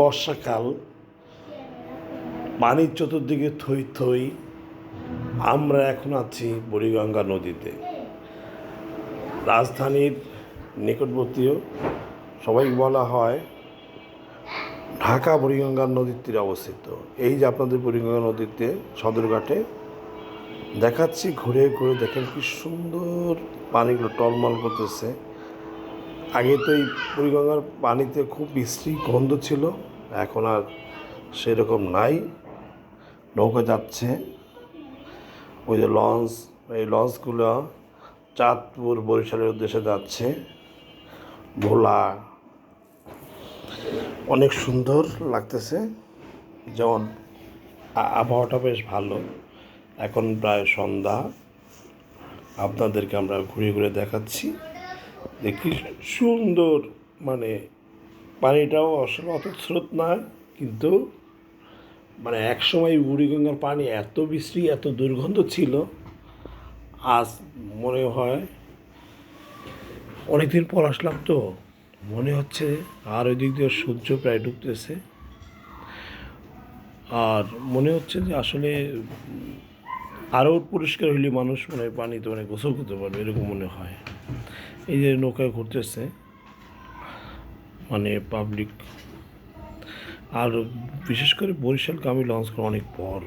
বর্ষাকাল পানির চতুর্দিকে থই থই, আমরা এখন আছি বুড়িগঙ্গা নদীতে। রাজধানীর নিকটবর্তীও সবাই বলা হয় ঢাকা বুড়িগঙ্গা নদীর তীরে অবস্থিত। এই যে আপনাদের বুড়িগঙ্গা নদীতে সদরঘাটে দেখাচ্ছি, ঘুরে ঘুরে দেখেন কি সুন্দর পানিগুলো টলমল করতেছে। আগে তো এই বুড়িগঙ্গার পানিতে খুব বিশ্রী গন্ধ ছিল, এখন আর সেরকম নাই। নৌকা যাচ্ছে। ওই যে লঞ্চ, এই লঞ্চগুলো চাঁদপুর, বরিশালের উদ্দেশ্যে যাচ্ছে। ভোলা, অনেক সুন্দর লাগতেছে। যেমন আবহাওয়াটা বেশ ভালো। এখন প্রায় সন্ধ্যা। আপনাদেরকে আমরা ঘুরে ঘুরে দেখাচ্ছি। দেখি সুন্দর মানে পানিটাও আসলে অত স্রোত না, কিন্তু মানে একসময় বুড়িগঙ্গার পানি এত বিশ্রী, এত দুর্গন্ধ ছিল, আজ মনে হয় অনেকদিন পর আসলাম তো, মনে হচ্ছে আর ওই দিক দিয়ে সূর্য প্রায় ডুবতেছে। আর মনে হচ্ছে যে আসলে আরও পরিষ্কার হইলে মানুষ মানে পানিতে মানে গোসল করতে পারবে, এরকম মনে হয়। এই যে নৌকায় ঘুরতেছে মানে পাবলিক আর বিশেষ করে বরিশালকে আমি লঞ্চ করা অনেক বড়।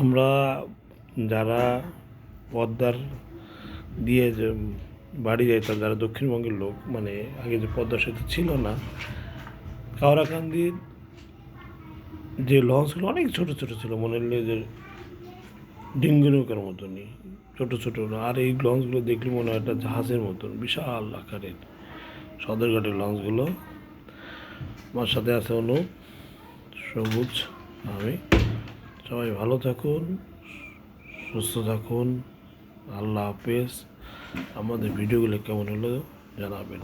আমরা যারা পদ্মার দিয়ে যে বাড়ি যাইতাম, যারা দক্ষিণবঙ্গের লোক মানে আগে যে পদ্মা সেতু ছিল না কাওড়াকান্দির যে লঞ্চগুলো অনেক ছোট ছোট ছিল। মনে হলে যে ডিঙ্গি নৌকার মতনই, ছোটো ছোটো আর এই লঞ্চগুলো দেখলে মনে হয় একটা জাহাজের মতন, বিশাল আকারের। সদরঘাটের লঞ্চগুলো আমার সাথে আছে অনুপ, সবুজ, আমি। সবাই ভালো থাকুন, সুস্থ থাকুন। আল্লাহ হাফেজ। আমাদের ভিডিওগুলো কেমন হলো জানাবেন।